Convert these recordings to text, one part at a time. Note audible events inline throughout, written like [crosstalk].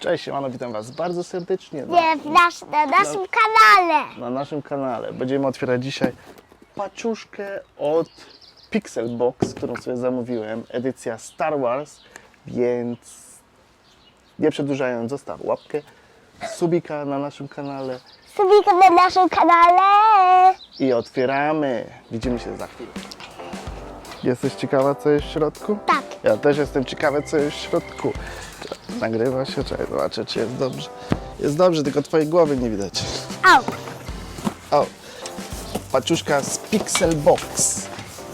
Cześć, siemano, witam Was bardzo serdecznie na, Nie, w nasz, na naszym kanale. na naszym kanale. Będziemy otwierać dzisiaj paczuszkę od Pixelbox, którą sobie zamówiłem, edycja Star Wars, więc nie przedłużając, zostaw łapkę, subika na naszym kanale Subika na naszym kanale. i otwieramy. Widzimy się za chwilę. Jesteś ciekawa, co jest w środku? Tak. Ja też jestem ciekawy, co jest w środku. Nagrywa się, czekaj, zobaczę, czy jest dobrze. Jest dobrze, tylko twojej głowy nie widać. Au. O, paczuszka z Pixelbox.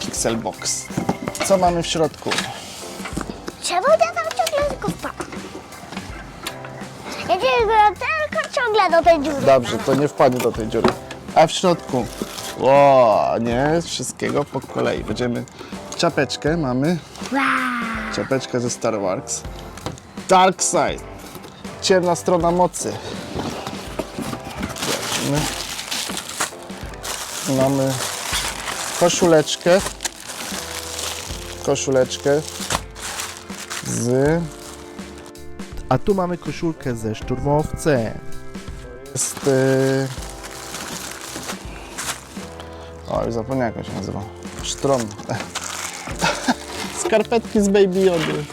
Pixelbox. Co mamy w środku? Czemu tam ciągle tylko wpadam? Ja ciągle tylko ciągle do tej dziury. Dobrze, to nie wpadnie do tej dziury. A w środku? O, nie, wszystkiego po kolei. Będziemy czapeczkę mamy. Wow. Czapeczka ze Star Wars. Dark Side. Ciemna strona mocy. Zobaczymy. Mamy koszuleczkę. Koszuleczkę z... A tu mamy koszulkę ze szturmowcem. Jest... Yy... Oj, zapomniałem jak on się nazywa. Sztrom. [laughs] Skarpetki z Baby Jody.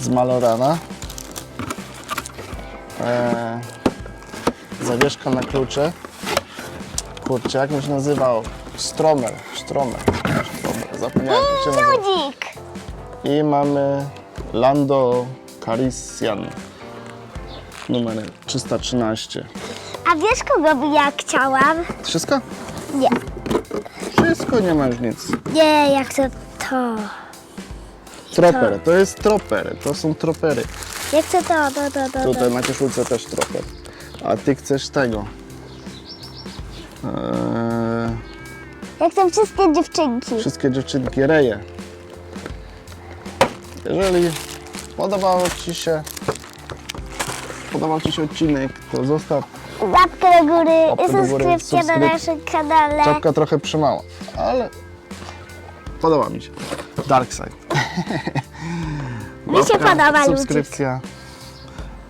Z Malorana. Eee, zawieszka na klucze. Kurczę, jak on się nazywał? Stromer. Stromer. Stromer. Zapomniałem jak się. Budzik. I mamy Lando Calrissian. Numer 313. A wiesz kogo by ja chciałam? Wszystko? Nie. Wszystko, nie ma już nic. Nie, ja chcę to. Troper, to jest troper, to są tropery. Ja chcę to, to, to, to. Tutaj na koszulce też troper. A ty chcesz tego. Eee, Ja chcę wszystkie dziewczynki. wszystkie dziewczynki reje. Jeżeli podobał Ci się podobał Ci się odcinek, to zostaw. Łapkę do góry Łapkę i do góry, subskrypcję na subskryp- naszym kanale. Czapka trochę przymała, ale podoba mi się. Dark Side. Mi się podoba, subskrypcja.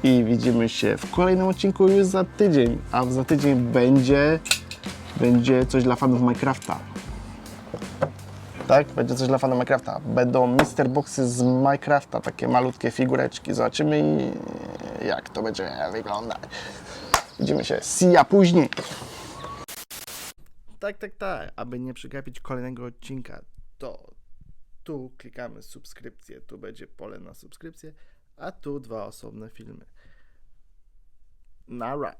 I widzimy się w kolejnym odcinku już za tydzień. A za tydzień będzie, będzie coś dla fanów Minecrafta. Tak? Będzie coś dla fanów Minecrafta. Będą Mister Boxy z Minecrafta, takie malutkie figureczki. Zobaczymy i jak to będzie wyglądać. Widzimy się. See ya później. Tak, tak, tak. Aby nie przegapić kolejnego odcinka, to tu klikamy subskrypcję. Tu będzie pole na subskrypcję, a tu dwa osobne filmy. Nara.